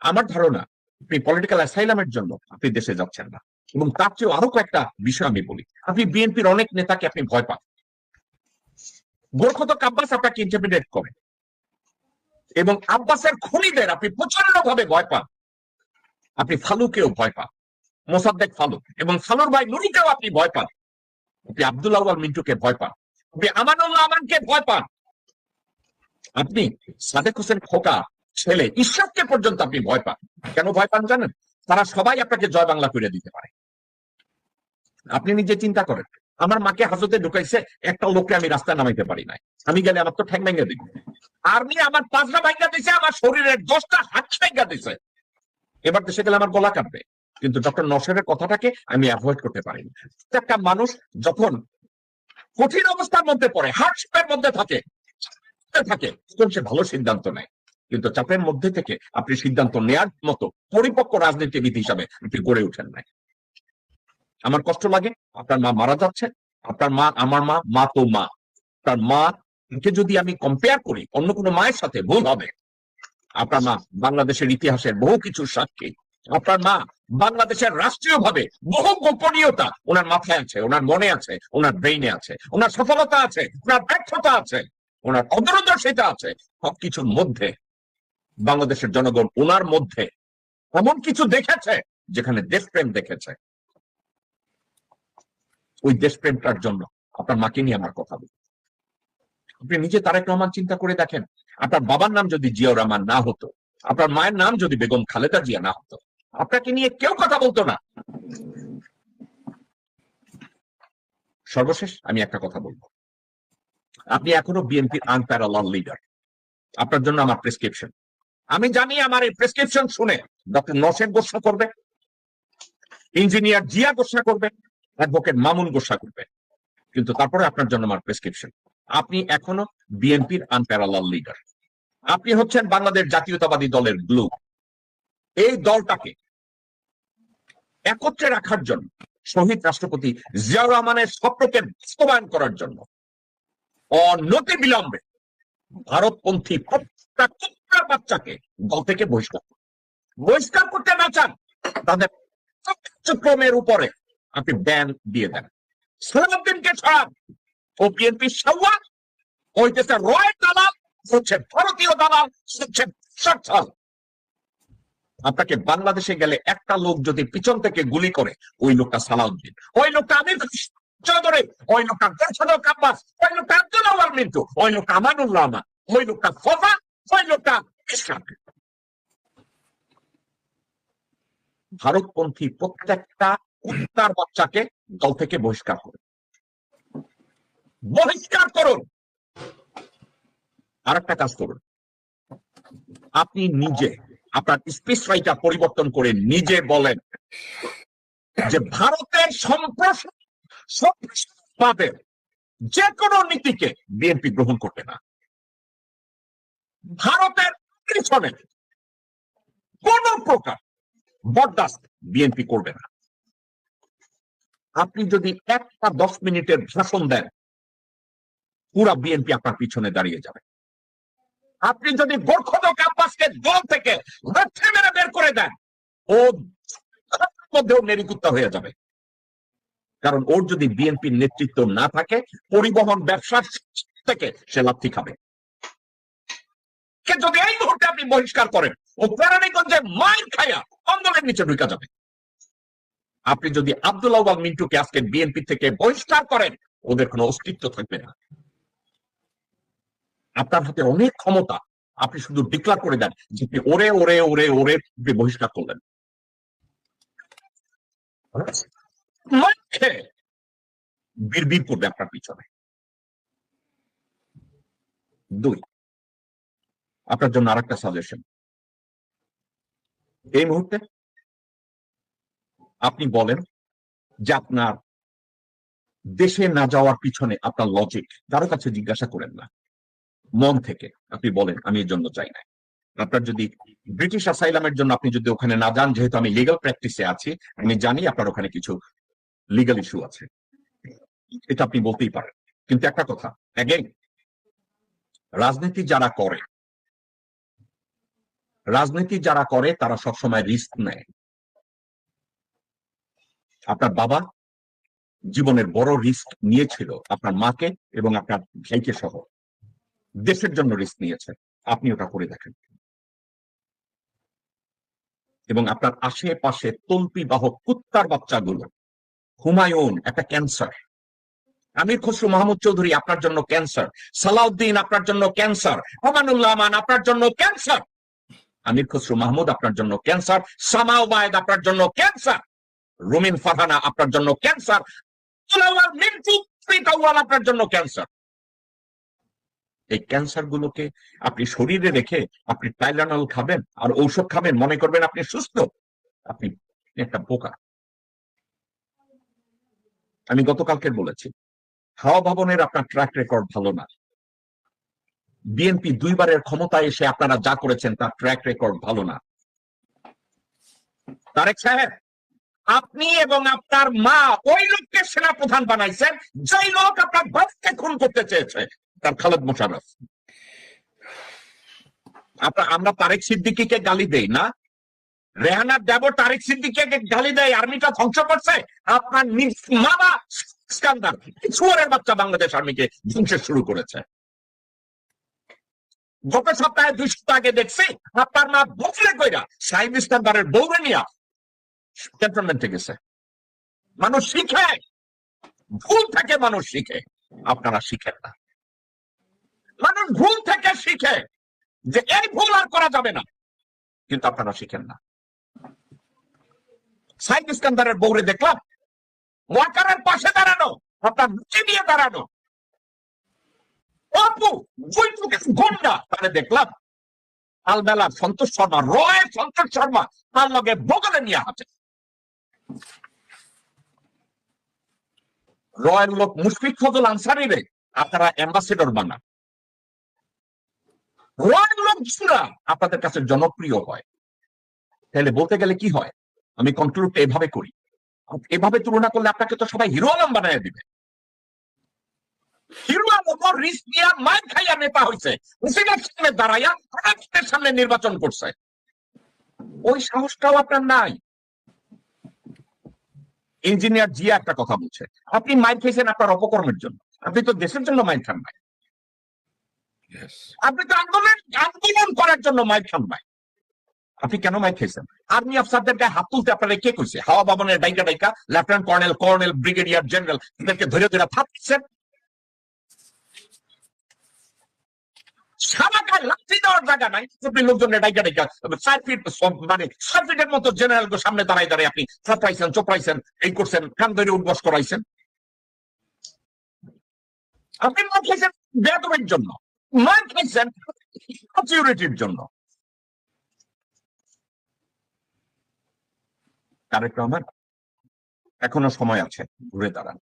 আমার ধারণা, আপনি পলিটিক্যাল অ্যাসাইলামের জন্য আপনি দেশে যাচ্ছেন না। এবং তার চেয়েও আরও কয়েকটা বিষয় আমি বলি। আপনি বিএনপির অনেক নেতাকে আপনি ভয় পান। গোরখত আব্বাস আপনাকে ইন্টারপ্রিটেট করে। এবং আব্বাসের খুনিদের আপনি প্রচণ্ড ভাবে ভয় পান। আপনি ফালুকেও ভয় পান। মোসাদ্দেক ফালুক এবং ফালুর ভাই নুরুকেও আপনি ভয় পান। আপনি আব্দুল্লাহ মিন্টুকে ভয় পান। আপনি আমানুল্লাহ আমানকে ভয় পান। আপনি সাদেক হোসেন খোকা ছেলে, ঈশ্বরকে পর্যন্ত আপনি ভয় পান। কেন ভয় পান জানেন? তারা সবাই আপনাকে জয় বাংলা করে দিতে পারে। আপনি নিজে চিন্তা করেন, আমার মাকে হাজতে ঢুকাইছে, একটা লোককে আমি রাস্তায় নামাইতে পারি নাই। আমি গেলে আমার তো ঠ্যাং ভেঙে দিব। আর্মি আমার পাঁচটা ভাঙ্গা দিছে, আমার শরীরের দশটা হাত ভাঙ্গা দিছে। এবার দেশে গেলে আমার গলা কাটবে কিন্তু ডক্টর নসরের কথাটাকে আমি অ্যাভয়েড করতে পারিনি একটা মানুষ যখন কঠিন অবস্থার মধ্যে পড়ে হার্টশিপের মধ্যে থাকে থাকে, তখন সে ভালো সিদ্ধান্ত নেয়। কিন্তু চাপের মধ্যে থেকে আপনি সিদ্ধান্ত নেয়ার মতো পরিপক্ক রাজনীতিবিদ হিসাবে আপনি গড়ে উঠেন নাই। আমার কষ্ট লাগে, আপনার মা মারা যাচ্ছে, আপনার মা, আমার মা মা তো মা। তার মা কে যদি আমি কম্পেয়ার করি, অন্য কোনো মায়ের সাথে ভুল হবে। আপনার মা বাংলাদেশের ইতিহাসের বহু কিছু সাক্ষী। আপনার মা বাংলাদেশের রাষ্ট্রীয় ভাবে বহু গোপনীয়তা ওনার মাথায় আছে, ওনার মনে আছে, ওনার ব্রেইনে আছে, ওনার সফলতা আছে, ওনার ব্যর্থতা আছে, ওনার অদূরদর্শিতা আছে, সবকিছুর মধ্যে বাংলাদেশের জনগণ ওনার মধ্যে এমন কিছু দেখেছে যেখানে দেশপ্রেম দেখেছে? ওই দেশপ্রেমটার জন্য আপনার মাকে নিয়ে আমার কথা বলি আপনি নিজে তারেক রহমান চিন্তা করে দেখেন। আপনার বাবার নাম যদি জিয়াউর রহমান না হতো, আপনার মায়ের নাম যদি বেগম খালেদা জিয়া না হতো, আপনাকে নিয়ে কেউ কথা বলতো না। সর্বশেষ আমি একটা কথা বলব। আপনি এখনও বিএনপির আনপ্যারালাল লিডার আপনার জন্য আমার প্রেসক্রিপশন আমি জানি আমার এই প্রেসক্রিপশন শুনে ডক্টর নসেন গোসা করবে ইঞ্জিনিয়ার জিয়া গোসা করবে অ্যাডভোকেট মামুন গোসা করবে। কিন্তু তারপরে আপনার জন্য আমার প্রেসক্রিপশন আপনি এখনও বিএনপির আনপ্যারালাল লিডার আপনি হচ্ছেন বাংলাদেশ জাতীয়তাবাদী দলের গ্লু এই দলটাকে একত্রে রাখার জন্য, শহীদ রাষ্ট্রপতি জিয়াউর রহমানের স্বপ্নকে বাস্তবায়ন করার জন্য অনতি বিলম্বে ভারতপন্থী প্রত্যেকটা কুত্তার বাচ্চাকে দল থেকে বহিষ্কার বহিষ্কার করতে না চান, তাদের কার্যক্রমের উপরে আপনি ব্যান দিয়ে দেন। সালাউদ্দিনকে ছড়ান। ও বিএনপি সাওয়া ওই দেশের রয়ের দালাল, হচ্ছে ভারতীয় দালাল, হচ্ছে সচ্ছল। আপনাকে বাংলাদেশে গেলে একটা লোক যদি পিছন থেকে গুলি করে, ওই লোকটা সালাউদ্দিন। ওই লোকটা আমির চৌধুরী, ওই লোকটা দেশাদক আব্বাস, ওই লোকটা আব্দুল আওয়াল মিন্টু, ওই লোকটা আমানুল্লাহ ওই লোকটা ফফা ওই লোকটা ভারতপন্থী প্রত্যেকটা কুত্তার বাচ্চাকে দল থেকে বহিষ্কার করুন। বহিষ্কার করুন! আর একটা কাজ করুন। আপনি নিজে, আপনার স্পিচ রাইটার পরিবর্তন করে নিজে বলেন যে ভারতের সম্প্রসারণবাদের যে কোনো নীতিকে বিএনপি গ্রহণ করবে না। ভারতের পিছনে কোন প্রকার বরদাস্ত বিএনপি করবে না। আপনি যদি একটা দশ মিনিটের ভাষণ দেন, পুরা বিএনপি আপনার পিছনে দাঁড়িয়ে যাবে। আপনি যদি গোর্খদক দল থেকে লক্ষ্যে মেরে বের করে দেন, ও মধ্যেও নেরিকুত্তা হয়ে যাবে। কারণ ওর যদি বিএনপির নেতৃত্ব না থাকে, পরিবহন ব্যবসার থেকে সে লাথি খাবে। কে যদি এই মুহূর্তে আপনি বহিষ্কার করেন ও কেরানীগঞ্জে মাইর খায়া আন্দোলনের নিচে ঢুকা যাবে। আপনি যদি আব্দুল মিন্টুকে আজকে বিএনপি থেকে বহিষ্কার করেন, ওদের কোনো অস্তিত্ব থাকবে না। আপনার হাতে অনেক ক্ষমতা, আপনি শুধু ডিক্লার করে দেন যে ওরে ওরে ওরে ওরে বহিষ্কার করলেন। বিড়বিড় করবে আপনার পিছনে। দুই আপনার জন্য আরেকটা সাজেশন এই মুহূর্তে আপনি বলেন যে আপনার দেশে না যাওয়ার পিছনে আপনার লজিক কারও কাছে জিজ্ঞাসা করেন না। মন থেকে আপনি বলেন, আমি এর জন্য চাই না আপনার যদি ব্রিটিশ আসাইলামের জন্য আপনি যদি ওখানে না যান, যেহেতু আমি লিগাল প্র্যাকটিসে আছি, আমি জানি আপনার ওখানে কিছু লিগাল ইস্যু আছে। এটা আপনি বলতেই পারেন। কিন্তু একটা কথা রাজনীতি যারা করে রাজনীতি যারা করে, তারা সবসময় রিস্ক নেয়। আপনার বাবা জীবনের বড় রিস্ক নিয়েছিল আপনার মাকে এবং আপনার ভাইকে সহ। দেশের জন্য রিস্ক নিয়েছে। আপনি ওটা করে দেখেন। এবং আপনার আশেপাশে তল্পি বাহক কুত্তার বাচ্চাগুলো, হুমায়ুন, একটা ক্যান্সার আমির খসরু, মাহমুদ চৌধুরী, আপনার জন্য ক্যান্সার সালাউদ্দিন, আপনার জন্য ক্যান্সার ওমানুল্লাহ আমান, আপনার জন্য ক্যান্সার আমির খসরু মাহমুদ আপনার জন্য ক্যান্সার, সামা ওবায়দ আপনার জন্য ক্যান্সার, রুমিন ফারহানা আপনার জন্য ক্যান্সার আপনার জন্য ক্যান্সার। এই ক্যান্সার গুলোকে আপনি শরীরে রেখে আপনি টাইলানল খাবেন আর ঔষধ খাবেন, মনে করবেন আপনি সুস্থ। আপনি একটা বোকা। আমি গতকালকে বলেছি, হাওয়া ভবনের আপনার ট্র্যাক রেকর্ড ভালো না। বিএনপি দুইবারের ক্ষমতায় এসে আপনারা যা করেছেন তার ট্র্যাক রেকর্ড ভালো না। তারেক সাহেব, আপনি এবং আপনার মা ওই লোককে সেনা প্রধান বানাইছেন, যেই লোক আপনার বাপকে খুন করতে চেয়েছে, তার খালেদ মোশারফ আপনার আমরা তারেক সিদ্দিকিকে গালি দেই না। রেহানার দেব তারেক সিদ্দিকিকে গালি দেয়, আর্মিটা ধ্বংস করছে। আপনার নিজ মামা স্কান্দার সুয়ারের বাচ্চা বাংলাদেশ আর্মিকে ধ্বংস শুরু করেছে। গত সপ্তাহে দুই সপ্তাহ আগে দেখছি আপনার মা বসলে কইরা সাইদ ইস্কান্দারের বৌরে নিয়া ক্যান্টনমেন্টে গেছে। মানুষ শিখে। ভুল থেকে মানুষ শিখে। আপনারা শিখেন না। মানুষ ভুল থেকে শিখে যে এই ভুল আর করা যাবে না। কিন্তু আপনারা শিখেন না। সাইদ ইস্কান্দারের বৌরে দেখলাম, ওয়াকারের পাশে দাঁড়ানো আপনার নিচে দিয়ে দাঁড়ানো গন্ডা। দেখলাম আলবেলা সন্তোষ শর্মা রয়ের সন্তোষ শর্মা, তার লগে বগলে নিয়ে হাতে রয়ের লোক মুশফিক ফজল আনসারি রে, আপনারা অ্যাম্বাসেডর বানান রয়ের আপনাদের কাছে জনপ্রিয় হয়। তাহলে বলতে গেলে কি হয়? আমি কন্ট্রোলটা এভাবে করি। এভাবে তুলনা করলে আপনাকে তো সবাই হিরো আলম বানায় দিবে। হিরো আলম রিস্ক খাইয়া নেতা হয়েছে মুসিদের সামনে দাঁড়াইয়া সামনে নির্বাচন করছে। ওই সাহসটাও আপনার নাই। ইঞ্জিনিয়ার জিয়া একটা কথা বলছে। আপনি মাইক খেয়েছেন আপনার অপকর্মের জন্য। আপনি তো দেশের জন্য মাইক খান নাই. আপনি তো আন্দোলন আন্দোলন করার জন্য মাইক খান নাই। আপনি কেন মাইক খেয়েছেন? আর্মি অফিসারদের গায়ে হাত তুলতে আপনারা কে কইছে? হাওয়া ভবনের ডাইকা ডাইকা lieutenant colonel colonel brigadier general এদেরকে ধরে ধরে থাকছেন সারা গায়ে লাঠি দেওয়ার জায়গা নাই। আপনি ডাইকা ডাইকা চার ফিট মানে চার ফিটের মতো জেনারেল সামনে দাঁড়ায় দাঁড়ায় আপনি চাপাইছেন চোপাইছেন এই করছেন, কান ধরে উদ্বাস করাইছেন। আপনি মার খাইছেন বেতনের জন্য, মার খাইছেন সিকিউরিটির জন্য। তারেক রহমান এখনও সময় আছে, ঘুরে দাঁড়ান।